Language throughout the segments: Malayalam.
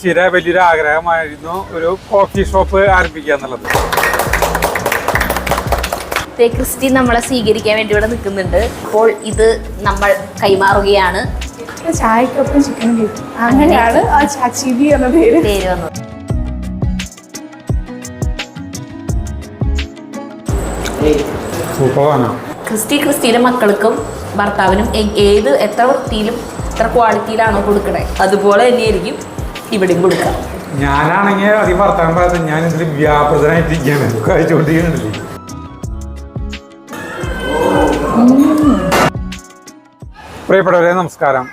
ക്രിസ്റ്റിയുടെ വലിയൊരു ആഗ്രഹമായിരുന്നു ഒരു കോഫി ഷോപ്പ് ആരംഭിക്കുക എന്നുള്ളത്. ക്രിസ്റ്റി നമ്മളെ സ്വീകരിക്കാൻ വേണ്ടി ഇവിടെ നിൽക്കുന്നുണ്ട്. അപ്പോൾ ഇത് നമ്മൾ കൈമാറുകയാണ്. ചായക്കൊപ്പം ചിക്കൻ അങ്ങനെയാണ്. ആ ചാച്ചിബി എന്ന പേര്. പേര് വന്നത്. ക്രിസ്റ്റി ക്രിസ്റ്റിയുടെ മക്കൾക്കും ഭർത്താവിനും ഏത് എത്ര വൃത്തിയിലും എത്ര ക്വാളിറ്റിയിലാണോ കൊടുക്കണേ? അതുപോലെ തന്നെയായിരിക്കും. ഇവിടെയും കൊടുക്കാം. ഞാനാണെങ്കിൽ അധികം വർത്തമാനം പറയുന്നത് ഞാൻ ഇതിൽ വ്യാപൃതനായിട്ടിരിക്കുകയാണ്. പ്രിയപ്പെട്ടവരെ നമസ്കാരം.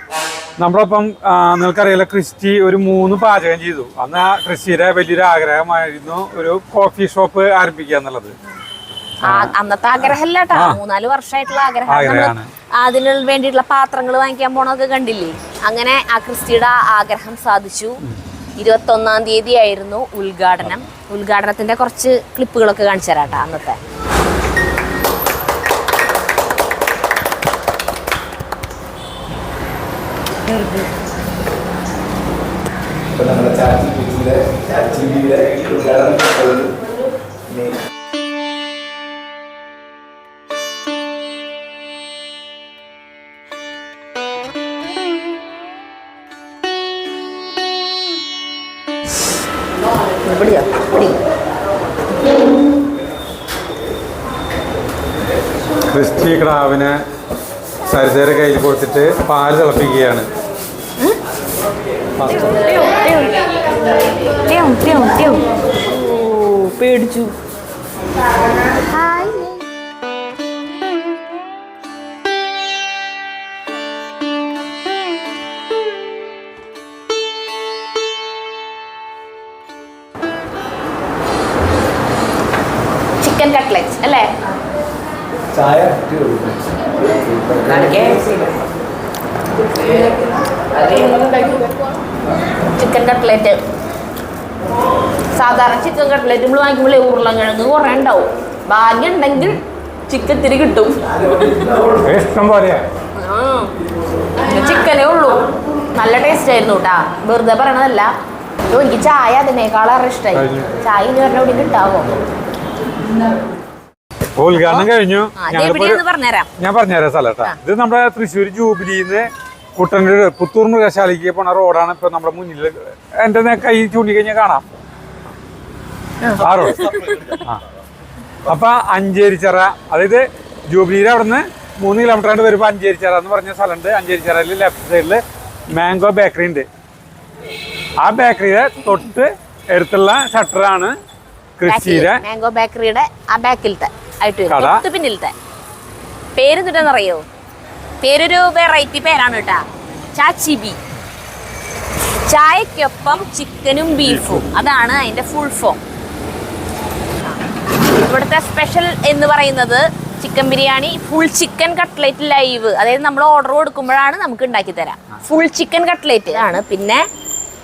നമ്മളൊപ്പം നിങ്ങൾക്കറിയില്ല നിങ്ങൾക്കറിയാലോ ക്രിസ്റ്റി ഒരു മൂന്ന് പാചകം ചെയ്തു. അന്ന് ആ ക്രിസ്റ്റിയുടെ വലിയൊരു ആഗ്രഹമായിരുന്നു ഒരു കോഫി ഷോപ്പ് ആരംഭിക്കുക എന്നുള്ളത്. അന്നത്തെ ആഗ്രഹമല്ല കേട്ടോ മൂന്നാൽ വർഷമായിട്ടുള്ള ആഗ്രഹം. അതിന് വേണ്ടിയിട്ടുള്ള പാത്രങ്ങൾ വാങ്ങിക്കാൻ പോണൊക്കെ കണ്ടില്ലേ? അങ്ങനെ ആ ക്രിസ്റ്റിയുടെ ആഗ്രഹം സാധിച്ചു. ഇരുപത്തി ഒന്നാം തീയതി ആയിരുന്നു ഉദ്ഘാടനം. ഉദ്ഘാടനത്തിന്റെ കുറച്ച് ക്ലിപ്പുകളൊക്കെ കാണിച്ചു തരാട്ടോ അന്നത്തെ. ഇപ്പൊ നമ്മുടെ ഉദ്ഘാടനം ക്രാവിനെ സരിതയുടെ കയ്യിൽ കൊടുത്തിട്ട് പാൽ തിളപ്പിക്കുകയാണ്. പേടിച്ചു. ഉരുളക്കിഴങ്ങ് കുറേ ഉണ്ടാവും. ഭാഗ്യം ഉണ്ടെങ്കിൽ ചിക്കൻ തിരി കിട്ടും. ഇഷ്ടം പോലെയാ ചിക്കനേ ഉള്ളൂ. നല്ല ടേസ്റ്റ് ആയിരുന്നു കേട്ടാ വെറുതെ പറയണതല്ല. എനിക്ക് ചായ അതിനേക്കാളേറെ ഇഷ്ടമായി. ചായ ഇനി പറഞ്ഞ ഇവിടെ കിട്ടാവോ ഉദ്ഘാടനം കഴിഞ്ഞു. ഞാൻ പറഞ്ഞുതരാം സ്ഥലം ഇത് നമ്മുടെ തൃശ്ശൂർ ജൂബിലിന്ന് കുട്ടന്റെ പുത്തൂർ മൃഗശാലയ്ക്ക് പോണ റോഡാണ് ഇപ്പൊ നമ്മുടെ മുന്നിൽ എന്റെ കൈ ചൂണ്ടിക്കഴിഞ്ഞാൽ കാണാം. ആ. റോഡ് ആ. അപ്പൊ അഞ്ചേരിച്ചിറ അതായത് ജൂബിലിയുടെ അവിടുന്ന് മൂന്ന് കിലോമീറ്റർ ആയിട്ട് വരുമ്പോൾ അഞ്ചേരിച്ചറ എന്ന് പറഞ്ഞ സ്ഥലമുണ്ട്. അഞ്ചേരിച്ചിറയിൽ ലെഫ്റ്റ് സൈഡിൽ മാംഗോ ബേക്കറി ഉണ്ട്. ആ ബേക്കറിയുടെ തൊട്ട് എടുത്തുള്ള ഷട്ടറാണ് കൃഷിയുടെ മാംഗോ ബേക്കറിയുടെ ആ ബാക്കിലത്തെ ആയിട്ട് വരും. കട. തൊട്ട് പിന്നിലത്തെ പേര് എന്നിട്ടെന്നറിയോ പേരൊരു വെറൈറ്റി പേരാണ് കേട്ടാ ചാച്ചിബി ചായക്കൊപ്പം ചിക്കനും ബീഫും അതാണ് അതിന്റെ ഫുൾ ഫോം ഇവിടുത്തെ സ്പെഷ്യൽ എന്ന് പറയുന്നത് chicken biryani full chicken cutlet live അതായത് നമ്മൾ ഓർഡർ കൊടുക്കുമ്പോഴാണ് നമുക്ക് ഉണ്ടാക്കി തരാം. ഫുൾ ചിക്കൻ കട്ട്ലേറ്റ് ആണ്. പിന്നെ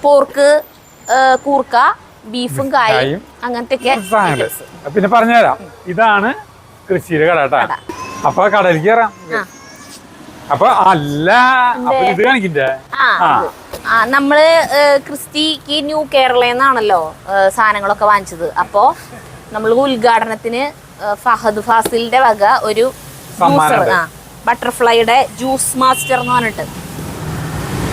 പോർക്ക് കൂർക്ക ബീഫും കായും. അങ്ങനത്തെ പിന്നെ പറഞ്ഞുതരാം. ഇതാണ് കൃഷിയുടെ കട കേട്ടാ. അപ്പൊ കടയിലേക്ക് കയറാം അപ്പൊ അല്ല ഇത് കാണിക്കണ്ടേ നമ്മൾ ക്രിസ്റ്റിക്ക് ന്യൂ കേരള എന്നാണല്ലോ സാധനങ്ങളൊക്കെ വാങ്ങിച്ചത്. അപ്പോ നമ്മൾ ഉദ്ഘാടനത്തിന് ഫഹദ് ഫാസിലിന്റെ വക ഒരു ജ്യൂസർ. ആ ബട്ടർഫ്ലൈയുടെ ജ്യൂസ് മാസ്റ്റർ എന്ന് പറഞ്ഞിട്ട്.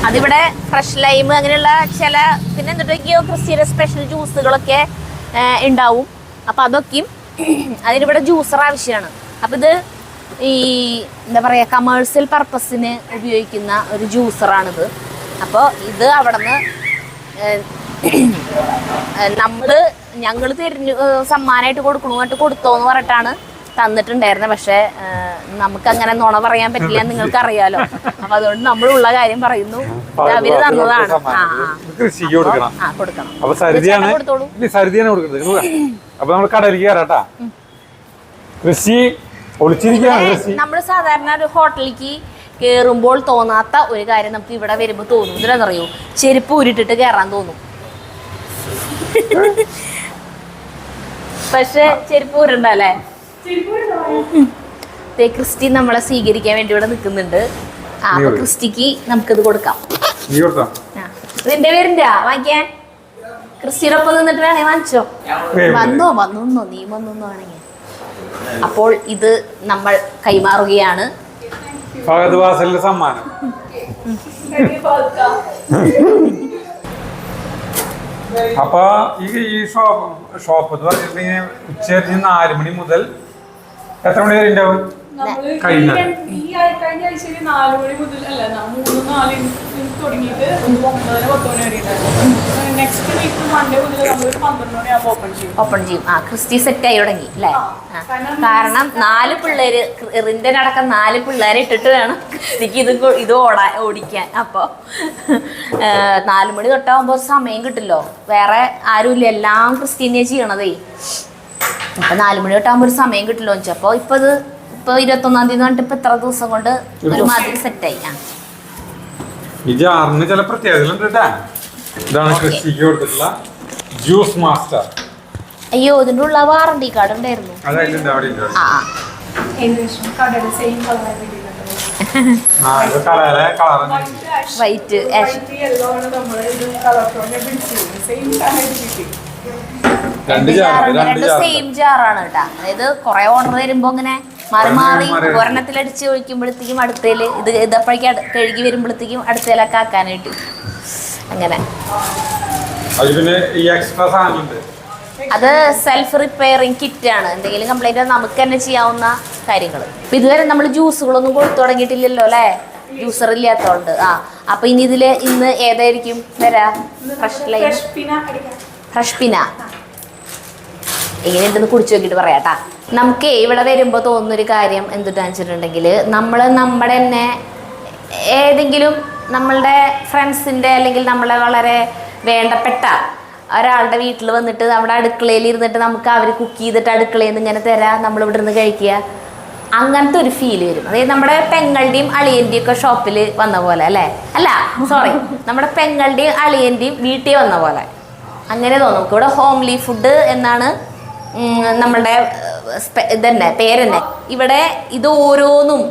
അതിവിടെ ഫ്രഷ് ലൈം അങ്ങനെയുള്ള ചില പിന്നെ എന്തൊക്കെയോ ക്രിസ്ത്യയുടെ സ്പെഷ്യൽ ജ്യൂസുകളൊക്കെ ഉണ്ടാവും. അപ്പൊ അതൊക്കെയും അതിനിവിടെ ജ്യൂസർ ആവശ്യമാണ്. അപ്പൊ ഇത് ഈ എന്താ പറയാ കമേഴ്സ്യൽ പർപ്പസിന് ഉപയോഗിക്കുന്ന ഒരു ജ്യൂസറാണിത് അപ്പോൾ ഇത് അവിടെ നിന്ന് നമ്മൾ ഞങ്ങൾ തിരിഞ്ഞു സമ്മാനമായിട്ട് സമ്മാനമായിട്ട് കൊടുക്കണമായിട്ട് കൊടുത്തോന്ന് പറഞ്ഞിട്ടാണ് തന്നിട്ടുണ്ടായിരുന്നത് പക്ഷെ നമുക്ക് അങ്ങനെ നുണ പറയാൻ പറ്റില്ല നിങ്ങൾക്ക് അറിയാലോ അപ്പൊ അതുകൊണ്ട് നമ്മളുള്ള കാര്യം പറയുന്നു. അവർ തന്നതാണ്. ആ കൊടുക്കണം. കൊടുക്കണം. അപ്പൊ നമ്മൾ കയറാട്ടാ കൃഷി നമ്മൾ സാധാരണ ഒരു ഹോട്ടലിലേക്ക് കേറുമ്പോൾ തോന്നാത്ത ഒരു കാര്യം നമുക്ക് ഇവിടെ വരുമ്പോൾ തോന്നും. ഇതിലെന്നറിയോ ചെരുപ്പ് ഉരുട്ടിട്ട് കയറാൻ തോന്നും. പക്ഷെ ചെരുപ്പൂരുണ്ടല്ലേ ദേ ക്രിസ്റ്റി നമ്മളെ സ്വീകരിക്കാൻ വേണ്ടി ഇവിടെ നിൽക്കുന്നുണ്ട്. ആ അപ്പൊ ക്രിസ്റ്റിക്ക് നമുക്കിത് കൊടുക്കാം. നീ കൊടുത്തോ? ആ. ഇതിന്റെ പേരിന്റെ വാങ്ങിക്കാൻ? ക്രിസ്റ്റിനൊപ്പം നിന്നിട്ട് വേണേ വാങ്ങിച്ചോ? വന്നോ വന്നോ നീ വന്നോ ആണെങ്കിൽ അപ്പോൾ ഇത് നമ്മൾ കൈമാറുകയാണ്. സമ്മാനം. അപ്പൊ ഈ ഈ ഷോപ്പ് ഷോപ്പ് എന്ന് പറഞ്ഞിട്ടുണ്ടെങ്കിൽ ഉച്ചരിഞ്ഞ് നാല് മണി മുതൽ എത്ര മണി വരെ ഉണ്ടാവും? നമ്മൾ കഴിഞ്ഞ. ഈ രണ്ട്- ഈ ആഴ്ച നാല് മണി മുതൽ അല്ല മൂന്ന് നാല് തുടങ്ങിയിട്ട് ഒമ്പതര പത്ത് മണി വരെ ഉണ്ടായിരുന്നു നെക്സ്റ്റ് വീക്ക് മൺഡേ മുതൽ നമ്മൾ പന്ത്രണ്ട് മണിയാകുമ്പോൾ ഓപ്പൺ ചെയ്യും. ഓപ്പൺ ചെയ്യും. ആ ക്രിസ്റ്റി സെറ്റ് ആയി തുടങ്ങി അല്ലേ. കാരണം നാല് പിള്ളേര് റിന്റെ അടക്കം നാല് പിള്ളേരെ ഇട്ടിട്ട് വേണം ക്രിസ്റ്റിക്ക് ഇത് ഇത് ഓടാ ഓടിക്കാൻ. അപ്പോൾ നാല് മണി തൊട്ടാകുമ്പോൾ സമയം കിട്ടില്ലോ. വേറെ ആരുമില്ല. എല്ലാം ക്രിസ്ത്യനെ ചെയ്യണതേ. അപ്പൊ നാല് മണി തൊട്ടാകുമ്പോൾ ഒരു സമയം കിട്ടില്ലോ അപ്പോൾ ഇപ്പൊ ഇത് ഇപ്പൊ ഇരുപത്തൊന്നാം തീയതി പറഞ്ഞിട്ട് ഇപ്പൊ ഇത്ര ദിവസം കൊണ്ട് ഒരുമാതിരി സെറ്റായി ആ. ഈ ജാറിന് ചില പ്രത്യേകതകളുണ്ട് കേട്ടാ ഇതാണ് കൃഷിക്ക് കൊടുത്തിട്ടുള്ള ജ്യൂസ് മാസ്റ്റർ അയ്യോ ഇതിന്റെ ഉള്ള വാറണ്ടി കാർഡ് ഉണ്ടായിരുന്നു. ആ വൈറ്റ് രണ്ട് സെയിം ജാറാണ് കേട്ടാ അതായത് കൊറേ ഓർഡർ വരുമ്പോ ഇങ്ങനെ മാറി മാറി ഒരെണ്ണത്തിലടിച്ച് ഒഴിക്കുമ്പോഴത്തേക്കും അടുത്തേൽ ഇത് ഇതപ്പോഴേക്ക് കഴുകി വരുമ്പോഴത്തേക്കും അടുത്തേലൊക്കെ ആക്കാനായിട്ട്. അങ്ങനെ. അത് ഈ എക്സ്ട്രാ സാധനമുണ്ട്. അത് സെൽഫ് റിപ്പയറിങ് കിറ്റ് ആണ്. എന്തെങ്കിലും കംപ്ലൈന്റ് നമുക്ക് തന്നെ ചെയ്യാവുന്ന കാര്യങ്ങൾ ഇതുവരെ നമ്മൾ ജ്യൂസുകളൊന്നും കൊടുത്തു തുടങ്ങിയിട്ടില്ലല്ലോ അല്ലേ? ജ്യൂസർ ഇല്ലാത്തതുകൊണ്ട് ആ അപ്പൊ ഇനി ഇതിൽ ഇന്ന് ഏതായിരിക്കും? വരാ? ഫ്രഷ് ലൈൻ ഫ്രഷ് പിന്നെ അടിക്കാം എന്തെന്ന് കുടിച്ചു നോക്കിയിട്ട് പറയാട്ടാ. നമുക്ക് ഇവിടെ വരുമ്പോൾ തോന്നുന്നൊരു കാര്യം എന്തുട്ടാന്ന് വെച്ചിട്ടുണ്ടെങ്കിൽ നമ്മൾ നമ്മുടെ തന്നെ ഏതെങ്കിലും നമ്മളുടെ ഫ്രണ്ട്സിന്റെ അല്ലെങ്കിൽ നമ്മളെ വളരെ വേണ്ടപ്പെട്ട ഒരാളുടെ വീട്ടിൽ വന്നിട്ട് നമ്മുടെ അടുക്കളയിൽ ഇരുന്നിട്ട് നമുക്ക് അവർ കുക്ക് ചെയ്തിട്ട് അടുക്കളയിൽ നിന്ന് ഇങ്ങനെ തരാം നമ്മൾ ഇവിടെ നിന്ന് കഴിക്കുക. അങ്ങനത്തെ ഒരു ഫീൽ വരും. അതായത് നമ്മുടെ പെങ്ങളുടെയും അളിയന്റെയും ഒക്കെ ഷോപ്പിൽ വന്ന പോലെ അല്ലേ? അല്ല സോറി നമ്മുടെ പെങ്ങളുടെയും അളിയന്റെയും വീട്ടിൽ വന്ന പോലെ. അങ്ങനെ തോന്നും. ഇവിടെ ഹോംലി ഫുഡ് എന്നാണ് നമ്മളുടെ ഇതന്നെ പേരന്നെ. ഇവിടെ ഇത് ഓരോന്നും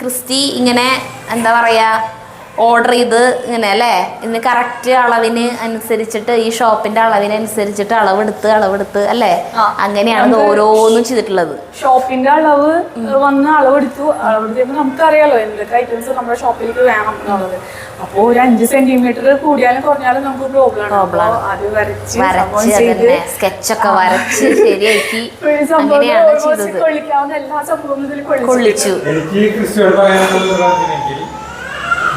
ക്രിസ്റ്റി ഇങ്ങനെ എന്താ പറയുക ഓർഡർ ചെയ്ത് ഇങ്ങനെ അല്ലേ? ഇന്ന് കറക്റ്റ് അളവിന് അനുസരിച്ചിട്ട് ഈ ഷോപ്പിന്റെ അളവിനനുസരിച്ചിട്ട് അളവെടുത്ത് അളവെടുത്ത് അല്ലേ? അങ്ങനെയാണ് ഓരോന്നും ചെയ്തിട്ടുള്ളത്. ഷോപ്പിന്റെ അളവ് വന്ന് അളവെടുത്തു. അളവെടുത്തപ്പോൾ നമുക്കറിയാലോ എന്തൊക്കെ ഐറ്റംസ് നമ്മുടെ ഷോപ്പിലേക്ക് വേണം എന്നുള്ളത്. അപ്പോൾ ഒരു അഞ്ച് സെന്റിമീറ്റർ കൂടിയാലും കുറഞ്ഞാലും നമുക്ക് പ്രോബ്ലം ആണ്. അത് വരച്ച് സംഭവം വരച്ച് സ്കെച്ച് ഒക്കെ സ്കെച്ചൊക്കെ വരച്ച് ശരിയാക്കി അങ്ങനെയാണ് ചെയ്തത്. കൊള്ളിക്കാവുന്ന എല്ലാ സംഭവങ്ങളും ഇതിൽ കൊള്ളിച്ചു. എനിക്ക്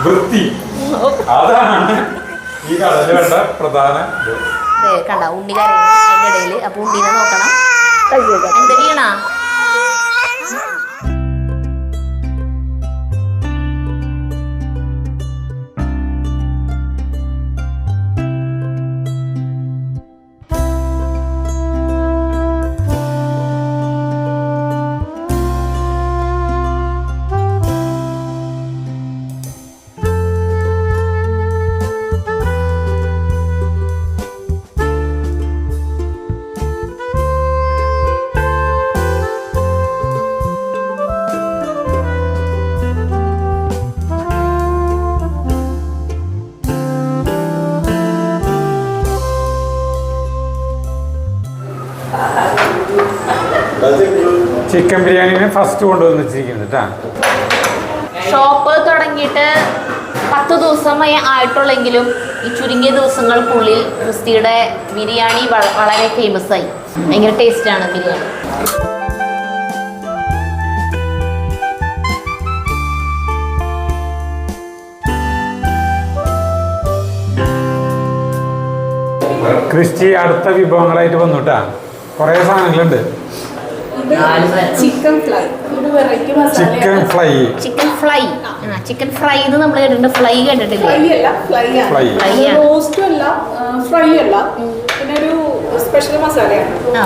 വൃത്തി. അതാണ് ഈ കടലിൽ വേണ്ട പ്രധാന കണ്ട? ഉണ്ണി ഇടയിൽ. അപ്പൊ ഉണ്ണീനെ നോക്കണം. എന്താ വീണ ഫസ്റ്റ് കൊണ്ടുവന്ന് വെച്ചിരിക്കുന്നത് കേട്ടാ ഷോപ്പ് തുടങ്ങിയിട്ട് പത്ത് ദിവസമേ ആയിട്ടുള്ളെങ്കിലും ഈ ചുരുങ്ങിയ ദിവസങ്ങൾക്കുള്ളിൽ ക്രിസ്തിയുടെ ബിരിയാണി വളരെ ഫേമസ് ആയി. ഭയങ്കര ആണ് ബിരിയാണി. ക്രിസ്റ്റി അടുത്ത വിഭവങ്ങളായിട്ട് വന്നു കേട്ടാ കുറേ സാധനങ്ങളുണ്ട്. Chicken fly chicken fly fry. Chicken fry. ആ ചിക്കൻ ഫ്രൈ ഇത് നമ്മൾ കേട്ടിട്ടുണ്ട്. ഫ്ലൈ കേട്ടിട്ടില്ല? ഫ്ലൈ അല്ല ഫ്രൈ ആണ്. റോസ്റ്റും അല്ല ഫ്രൈ അല്ല. പിന്നെ ഒരു സ്പെഷ്യൽ മസാലയാണ്. ആ.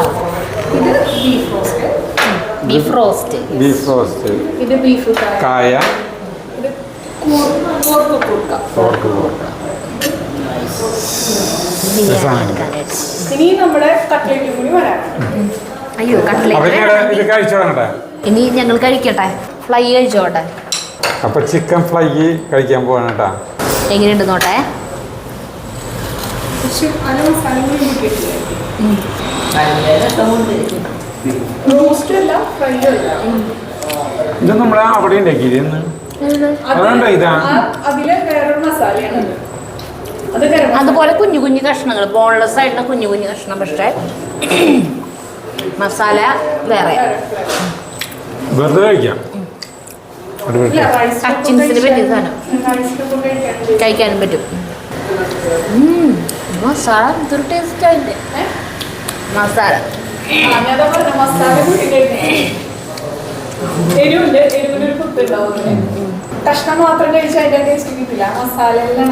ഇത് beef roast beef roast beef roast ഇത് ബീഫ് കായ. ഇത് കോർക്ക് കൂർക്ക. കൂർക്ക സാധനം. ഇനി നമ്മുടെ കട്ട്ലേറ്റും കൂടി വരാം. അയ്യോ കട്ട്ലേറ്റ് ഇനി ഞങ്ങൾ കഴിക്കട്ടെ. ഫ്ലൈ കഴിച്ചോട്ടെ. അപ്പൊ ചിക്കൻ ഫ്ലൈ കഴിക്കാൻ പോവാണ് കേട്ടാ. എങ്ങനെയുണ്ട് നോട്ടെ? ഇത് നമ്മളെ അവിടെ ഉണ്ടാക്കിയിരുന്നു അതുകൊണ്ടാ ഇതാ? അതുപോലെ കുഞ്ഞു കുഞ്ഞു കഷ്ണങ്ങൾ ബോൺലെസ് ആയിട്ടുള്ള കുഞ്ഞു കുഞ്ഞു കഷ്ണം പക്ഷേ. മസാല വേറെ. വെറുതെ കഴിക്കാം. പറ്റിയ സാധനം. കഴിക്കാനും പറ്റും. മസാല എന്തൊരു ടേസ്റ്റ് ആയിട്ട് മസാല.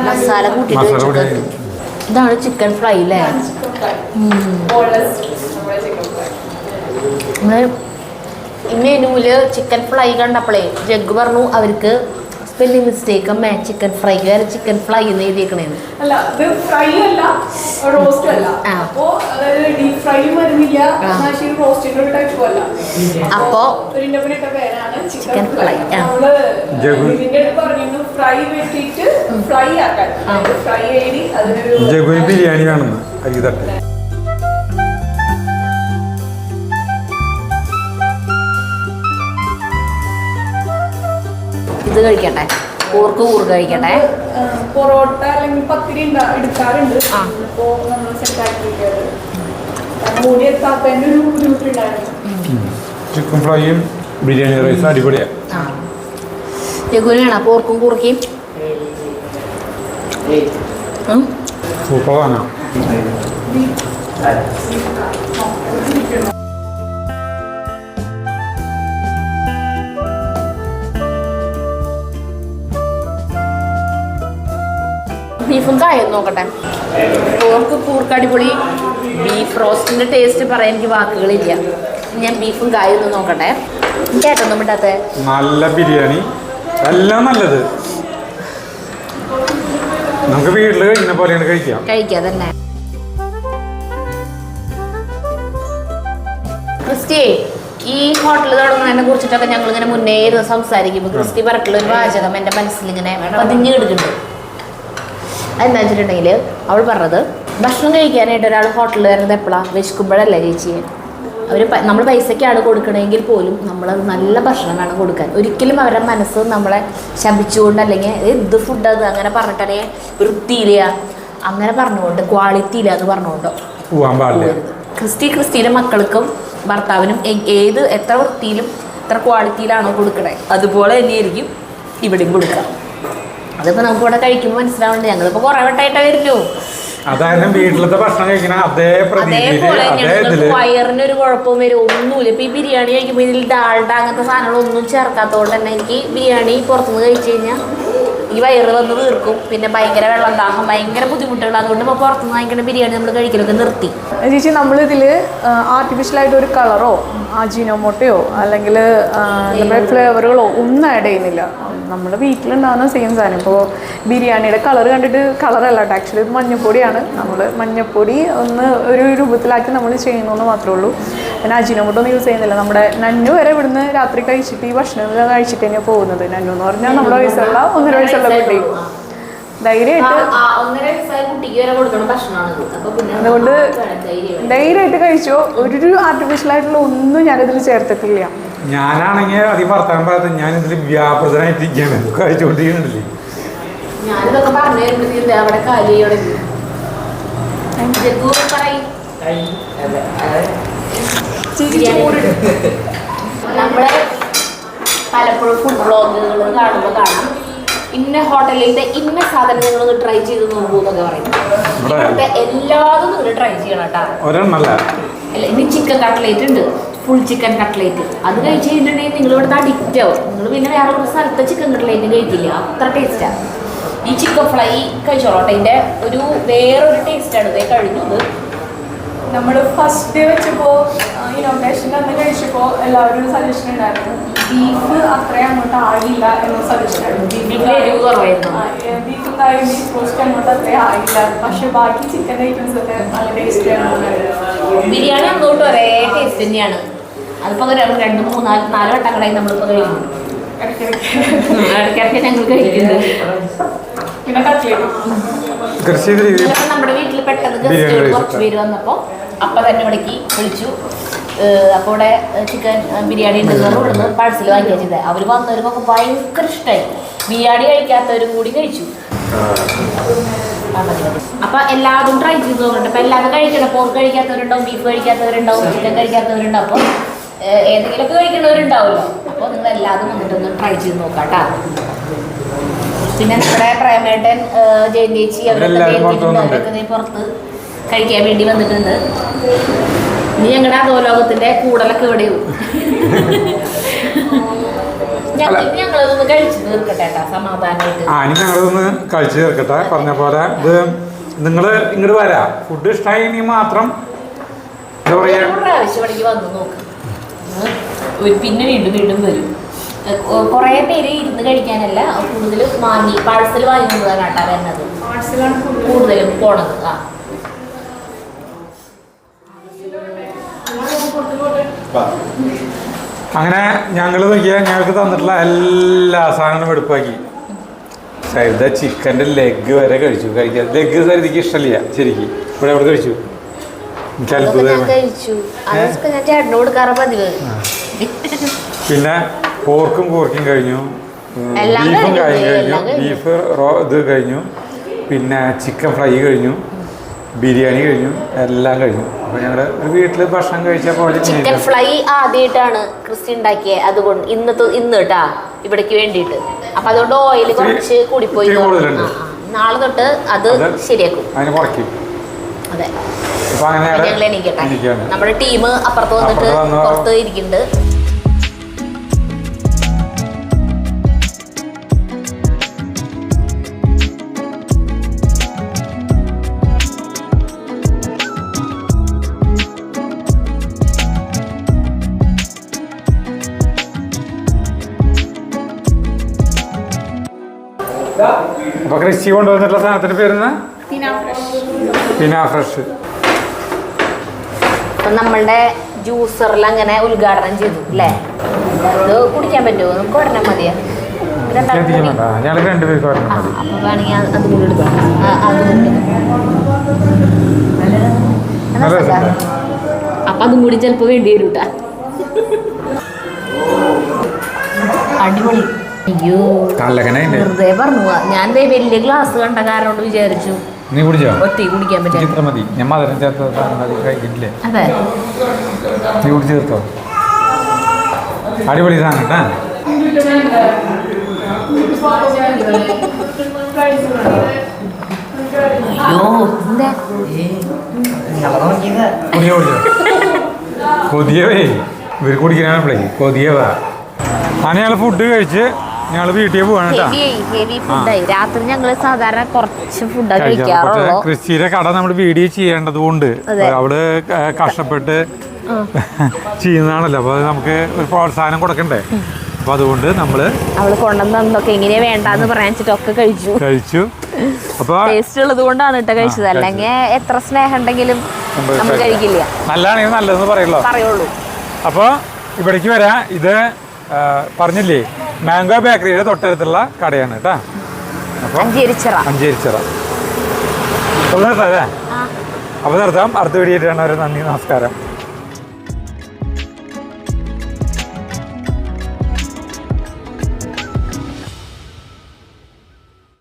മസാല കൂട്ടിട്ട് ഇതാണ് ചിക്കൻ ഫ്രൈ അല്ലേ ഈ മെനുവിൽ ചിക്കൻ ഫ്രൈ കണ്ടപ്പോഴേ ജഗ് പറഞ്ഞു അവർക്ക് സ്പെല്ലിംഗ് മിസ്റ്റേക്ക് അമ്മേ ചിക്കൻ ഫ്രൈ വേറെ ചിക്കൻ ഫ്രൈ എന്ന് എഴുതിയേക്കണേന്ന്. അല്ല ഇത് ഫ്രൈ അല്ല റോസ്റ്റ് അല്ല. ആ. അപ്പോ അതായത് ഡീപ് ഫ്രൈയും വരുന്നില്ല റോസ്റ്റിന്റെ ഒരു ടൈപ്പും അല്ല അപ്പോ പേരാണ് ചിക്കൻ ഫ്രൈ നമ്മൾ ഇതിന്റെ അടുത്ത് ഫ്രൈ ഫ്രൈ ആക്കാൻ. ഫ്രൈ അതിനൊരു ബിരിയാണി ആണെന്ന് അരി തട്ട് ഇത് കഴിക്കട്ടെ? കൂർക്ക് കൂർക്ക് കഴിക്കട്ടെ? പൊറോട്ട അല്ലെങ്കിൽ പത്തിരി ഉണ്ടാ- എടുക്കാറുണ്ട്. ആ. അപ്പോ നമ്മൾ മൂടി ഒരു ബുദ്ധിമുട്ടുണ്ടായിരുന്നു. ചിക്കൻ ഫ്രൈയും ബിരിയാണി റൈസും അടിപൊളിയാണ് ആ. രഘുവിന് വേണം പോർക്കും കൂർക്കയും ഉം. കായും നോക്കട്ടെ. പോർക്ക് കൂർക്ക് അടിപൊളി. ബീഫ് റോസ്റ്റിന്റെ ടേസ്റ്റ് പറയാൻ എനിക്ക് വാക്കുകളില്ല. ഞാൻ ബീഫും കായും ഒന്ന് നോക്കട്ടെ കേട്ടൊന്നും വിട്ടാത്ത നല്ല ബിരിയാണി. എല്ലാം നല്ലത്. നമുക്ക് വീട്ടിൽ കഴിക്കുന്ന പോലെയാണ് കഴിക്കാം. കഴിക്കാം തന്നെ ക്രിസ്റ്റി ഈ ഹോട്ടൽ തുടങ്ങുന്നതിനെ കുറിച്ചിട്ടൊക്കെ ഞങ്ങൾ ഇങ്ങനെ മുന്നേ ഇരുന്ന് സംസാരിക്കുമ്പോൾ ക്രിസ്റ്റി പറഞ്ഞിട്ടുള്ള ഒരു വാചകം എന്റെ മനസ്സിൽ ഇങ്ങനെ പതിഞ്ഞു കിടക്കുന്നുണ്ട്. അതെന്താ വെച്ചിട്ടുണ്ടെങ്കിൽ അവൾ പറഞ്ഞത് ഭക്ഷണം കഴിക്കാനായിട്ട് ഒരാൾ ഹോട്ടലിൽ വരുന്നത് എപ്പോഴാണ് വിശക്കുമ്പോഴല്ല ചേച്ചി. അവർ നമ്മൾ പൈസയ്ക്കാണ് കൊടുക്കണമെങ്കിൽ പോലും നമ്മൾ നല്ല ഭക്ഷണം വേണം കൊടുക്കാൻ. ഒരിക്കലും അവരുടെ മനസ്സ് നമ്മളെ ശപിച്ചുകൊണ്ട് അല്ലെങ്കിൽ എന്ത് ഫുഡ് അത് അങ്ങനെ പറഞ്ഞിട്ടേ വൃത്തിയില്ല. അങ്ങനെ പറഞ്ഞുകൊണ്ട് ക്വാളിറ്റി ഇല്ല എന്ന് പറഞ്ഞുകൊണ്ടോ ക്രിസ്ത്യ പാടില്ല. പോകരുത്. ക്രിസ്റ്റി ക്രിസ്റ്റിയുടെ മക്കൾക്കും ഭർത്താവിനും ഏത് എത്ര വൃത്തിയിലും എത്ര ക്വാളിറ്റിയിലാണോ കൊടുക്കണേ അതുപോലെ തന്നെയായിരിക്കും ഇവിടെയും കൊടുക്കുക. അതിപ്പോൾ നമുക്ക് ഇവിടെ കഴിക്കുമ്പോൾ മനസ്സിലാവുന്നുണ്ട് ഞങ്ങളിപ്പോ കൊറേ വട്ടായിട്ടാ വരുന്നു. അതായത് വീട്ടിലത്തെ ഭക്ഷണം കഴിക്കണ അതേ അതേപോലെ വയറിന് ഒരു കുഴപ്പവും വരും. ഒന്നുമില്ല. ഇപ്പൊ ഈ ബിരിയാണി കഴിക്കുമ്പോൾ ഇതിൽ ഡാൾഡ അങ്ങനത്തെ സാധനങ്ങളൊന്നും ചേർക്കാത്തതുകൊണ്ട് തന്നെ എനിക്ക് ബിരിയാണി പുറത്തുനിന്ന് കഴിച്ചു കഴിഞ്ഞാൽ ഈ വയറ് വന്ന് തീർക്കും പിന്നെ ഭയങ്കര വെള്ളം ദാഹം ഭയങ്കര ബുദ്ധിമുട്ടുകൾ അതുകൊണ്ട് ഇപ്പോൾ പുറത്തുനിന്ന് വാങ്ങിക്കുന്ന ബിരിയാണി നമ്മൾ കഴിക്കലൊക്കെ നിർത്തി. ചേച്ചി നമ്മളിതിൽ ആർട്ടിഫിഷ്യലായിട്ട് ഒരു കളറോ ആജിനോമോട്ടയോ അല്ലെങ്കിൽ നമ്മുടെ ഫ്ലേവറുകളോ ഒന്നും ആഡ് ചെയ്യുന്നില്ല. നമ്മൾ വീട്ടിലുണ്ടാകുന്ന സെയിം സാധനം. ഇപ്പോൾ ബിരിയാണിയുടെ കളർ കണ്ടിട്ട് കളറല്ല കേട്ടോ. ആക്ച്വലി ഇത് മഞ്ഞപ്പൊടിയാണ്. നമ്മൾ മഞ്ഞപ്പൊടി ഒന്ന് ഒരു രൂപത്തിലാക്കി നമ്മൾ ചെയ്യുന്നതെന്ന് മാത്രമേ ഉള്ളൂ. പിന്നെ അജിനോമോട്ടൊന്നും യൂസ് ചെയ്യുന്നില്ല. നമ്മുടെ നന്നു വരെ ഇവിടുന്ന് രാത്രി കഴിച്ചിട്ട് ഈ ഭക്ഷണം കഴിച്ചിട്ട് തന്നെയാണ് പോകുന്നത്. നന്നു എന്ന് പറഞ്ഞാൽ നമ്മുടെ വയസ്സുള്ള ഒന്നര വയസ്സുള്ള കുട്ടി. ധൈര്യമായിട്ട് ധൈര്യമായിട്ട്. കഴിച്ചോ. ഒരു ആർട്ടിഫിഷ്യൽ ആയിട്ടുള്ള ഒന്നും ഞാനിതിൽ ചേർത്തിട്ടില്ല. ഞാനാണെങ്കിൽ അധികം വർത്തമാനം പറയാത്ത ഞാൻ ഇതിൽ വ്യാപൃതനായിട്ടിരിക്കുകയാണ് കഴിച്ചുകൊണ്ടിരിക്കുന്നുണ്ടല്ലേ ഞാനിതൊക്കെ പറഞ്ഞു തരുമ്പോഴത്തേക്കും അവിടെ കാലിയോടെ. ജഗ്ഗു പറയ്. നമ്മൾ പലപ്പോഴും ഫുഡ് ബ്ലോഗുകൾ കാണുമ്പോൾ കാണാം. ഇന്ന ഹോട്ടലിന്റെ ഇന്ന സാധനങ്ങൾ നിങ്ങൾ ട്രൈ ചെയ്ത് നോക്കൂ എന്നൊക്കെ പറയും. ഇവിടുത്തെ എല്ലാതും നിങ്ങൾ ട്രൈ ചെയ്യണം കേട്ടോ. ഇനി ചിക്കൻ കട്ട്ലേറ്റ് ഉണ്ട്. ഫുൾ ചിക്കൻ കട്ട്ലേറ്റ് അത് കഴിച്ച് കഴിഞ്ഞിട്ടുണ്ടെങ്കിൽ നിങ്ങൾ ഇവിടുത്തെ അഡിക്റ്റ് ആവും. നിങ്ങൾ പിന്നെ വേറെ ഒരു സ്ഥലത്തെ ചിക്കൻ കട്ട്ലേറ്റ് കഴിക്കില്ല. അത്ര ടേസ്റ്റാണ് ഈ ചിക്കൻ ഫ്രൈ കഴിച്ചോളട്ടെ. ഇതിന്റെ ഒരു വേറൊരു ടേസ്റ്റാണ് ഇതേ കഴിഞ്ഞത്. നമ്മൾ ഫസ്റ്റ് ഡേ വെച്ചപ്പോൾ ഇനോഗ്രേഷൻ അന്ന് കഴിച്ചപ്പോൾ എല്ലാവരും സജഷൻ ഉണ്ടായിരുന്നു. ബീഫ് അത്രയും അങ്ങോട്ട് ആയില്ല എന്ന സജഷൻ ആയിരുന്നു. ബീഫ് കാര്യം ബീഫ് റോസ്റ്റ് അങ്ങോട്ട് അത്രയും ആയില്ല. പക്ഷെ ബാക്കി ചിക്കൻ ഐറ്റംസ് ഒക്കെ നല്ല ടേസ്റ്റ് ബിരിയാണി അങ്ങോട്ട് ഒരേ ടേസ്റ്റ് തന്നെയാണ്. അതിപ്പോൾ ഒരു രണ്ട് മൂന്നാൽ നാല് വട്ടം കടയിൽ നമ്മളിപ്പോൾ ഇടയ്ക്കിടയ്ക്ക് ഞങ്ങൾ കഴിക്കുന്നുണ്ട്. പിന്നെ കൃഷി നമ്മുടെ വീട്ടിൽ പെട്ടെന്ന് ഗസ്റ്റ്. കുറച്ച് പേര് വന്നപ്പോ അപ്പൊ തന്നെ ഇവിടേക്ക് വിളിച്ചു. അപ്പോൾ ഇവിടെ ചിക്കൻ ബിരിയാണി ഉണ്ടെന്ന് ഇവിടുന്ന് പാഴ്സൽ വാങ്ങിയാ ചെയ്തത് അവർ വന്നവർക്കൊക്കെ ഭയങ്കര ഇഷ്ടമായി ബിരിയാണി കഴിക്കാത്തവരും കൂടി കഴിച്ചു. അപ്പൊ എല്ലാതും ട്രൈ ചെയ്ത് നോക്കട്ടെ. അപ്പൊ എല്ലാതും കഴിക്കണം. പോർക്ക് കഴിക്കാത്തവരുണ്ടാവും ബീഫ് കഴിക്കാത്തവരുണ്ടാവും ചിക്കൻ കഴിക്കാത്തവരുണ്ടാവും. അപ്പൊ ഏതെങ്കിലുമൊക്കെ കഴിക്കുന്നവരുണ്ടാവുമല്ലോ. അപ്പൊ നിങ്ങൾ എല്ലാതും വന്നിട്ടൊന്ന് ട്രൈ ചെയ്ത് നോക്കാട്ടാ. പിന്നെ നമ്മുടെ പ്രേമേട്ടൻ ജയന്തേച്ചി അവരൊക്കെ പുറത്ത് കഴിക്കാൻ വേണ്ടി വന്നിട്ടുണ്ട്. ഇനി ഞങ്ങളുടെ അധോലോകത്തിന്റെ കൂടലൊക്കെ ഇവിടെയും ഞങ്ങൾ ഞങ്ങളതൊന്ന് കഴിച്ചു തീർക്കട്ടെ സമാധാനമായിട്ട് ആ ഇനി ഞങ്ങളൊന്ന് കഴിച്ചു തീർക്കട്ടെ. പറഞ്ഞ പോലെ ഇത് നിങ്ങൾ ഇങ്ങോട്ട് വരാം. ഫുഡ് ഇഷ്ടമായി മാത്രം. എന്താ പറയാ വന്ന് നോക്ക്. പിന്നെ വീണ്ടും വീണ്ടും വരും. കുറേ പേര് ഇരുന്ന് കഴിക്കാനല്ല കൂടുതൽ വാങ്ങി പാഴ്സൽ വാങ്ങിക്കുന്നതാണ് കേട്ടാ വരുന്നത്. കൂടുതലും പോണത് ആ. അങ്ങനെ ഞങ്ങൾ നോക്കിയാൽ ഞങ്ങൾക്ക് തന്നിട്ടുള്ള എല്ലാ സാധനങ്ങളും എടുപ്പാക്കി. സരിത ചിക്കന്റെ ലെഗ് വരെ കഴിച്ചു. കഴിക്കാൻ ലെഗ് സരിതയ്ക്ക് ഇഷ്ടമില്ല ശരിക്കും. ഇവിടെ എവിടെ കഴിച്ചു. എനിക്ക് അതൊക്കെ പിന്നെ പോർക്കും പോർക്കും കഴിഞ്ഞു. ബീഫും കഴിഞ്ഞു, കാര്യം കഴിഞ്ഞു. ബീഫ് റോ ഇത് കഴിഞ്ഞു. പിന്നെ ചിക്കൻ ഫ്രൈ കഴിഞ്ഞു. ബിരിയാണി കഴിഞ്ഞു. എല്ലാം കഴിഞ്ഞു. അപ്പൊ ഞങ്ങൾ വീട്ടിൽ ഭക്ഷണം കഴിച്ച പോലെ ചിക്കൻ ഫ്രൈ ആദ്യമായിട്ടാണ് ക്രിസ്റ്റി ഉണ്ടാക്കിയത് അതുകൊണ്ട് ഇന്നത്തെ ഇന്ന് കേട്ടാ ഇവിടേക്ക് വേണ്ടിയിട്ട്. അപ്പൊ അതുകൊണ്ട് ഓയിൽ കുറച്ച് കൂടിപ്പോയി. നാളെ തൊട്ട് അത് ശരിയാക്കും. അതെ. ഞങ്ങൾ എണീക്കട്ടെ. നമ്മുടെ ടീം അപ്പുറത്ത് വന്നിട്ട് പുറത്ത് ഇരിക്കുന്നുണ്ട്. അപ്പോൾ ക്രിസ്റ്റി കൊണ്ടുവന്നിട്ടുള്ള സാധനത്തിന്റെ പേരുന്ന പിനാ ഫ്രഷ്. നമ്മളുടെ ജ്യൂസറിൽ അങ്ങനെ ഉദ്ഘാടനം ചെയ്തു അല്ലേ? ഇത് കുടിക്കാൻ പറ്റുമോ? നമുക്ക് ഒരെണ്ണം മതിയാ? ഞങ്ങൾക്ക് രണ്ടുപേർക്ക് ഒരെണ്ണം മതി. അപ്പൊ വേണമെങ്കിൽ അത് കൂടി എടുക്കാം. അതും കൂടി എടുക്കാം. നല്ല രസാ. രസമുണ്ട്. അപ്പൊ അതും കൂടി ചിലപ്പോ വേണ്ടി വരും ട്ടാ. അടിപൊളി. അയ്യോ. വെറുതെ പറഞ്ഞു. ഞാൻ വലിയ ഗ്ലാസ് കണ്ട കാരണം കൊണ്ട് വിചാരിച്ചു. നീ കുടിച്ചോ? ഒറ്റ കുടിക്കാൻ പറ്റില്ല. മതി. ഞാൻ മധുരം അത്. നീ കുടിച്ച് അടിപൊളി സാധനം കേട്ടാ. അയ്യോ കൊതിയവേ. ഇവർ കുടിക്കാനാണ് കൊതിയവാ. അങ്ങനെ ഞങ്ങൾ ഫുഡ് കഴിച്ച് ഞങ്ങൾ വീട്ടിൽ പോവാണ് രാത്രി ഞങ്ങൾ സാധാരണ കുറച്ച് ഫുഡ് കഴിക്കാറുള്ളൂ. ക്രിസ്റ്റിയുടെ കട നമ്മൾ വീഡിയോ ചെയ്യേണ്ടത് കൊണ്ട്. അവിടെ അവൾ കഷ്ടപ്പെട്ട് ചെയ്യുന്നതാണല്ലോ. അപ്പൊ നമുക്ക് ഒരു പ്രോത്സാഹനം കൊടുക്കണ്ടേ? അപ്പൊ അതുകൊണ്ട് നമ്മൾ അവൾ കൊണ്ടുവന്നൊക്കെ എങ്ങനെയാ വേണ്ടാന്ന് പറയാൻ വെച്ചിട്ടൊക്കെ കഴിച്ചു. കഴിച്ചു. അപ്പോൾ ടേസ്റ്റ് ഉള്ളത് കൊണ്ടാണ് കേട്ടോ കഴിച്ചത്. അല്ലെങ്കിൽ എത്ര സ്നേഹം ഉണ്ടെങ്കിലും നമ്മൾ കഴിക്കില്ല. നല്ലതാണെങ്കിൽ നല്ലതെന്ന് പറയുള്ളൂ. പറയുള്ളൂ. അപ്പോൾ ഇവിടേക്ക് വരാ. ഇത് പറഞ്ഞില്ലേ? മാംഗോ ബേക്കറിയുടെ തൊട്ടടുത്തുള്ള കടയാണ് കേട്ടോ. അപ്പോൾ അഞ്ചേരിച്ചിറ. അപ്പോൾ നിർത്താം അല്ലേ? അപ്പോൾ നിർത്താം. അടുത്ത വീഡിയോ നന്ദി നമസ്കാരം.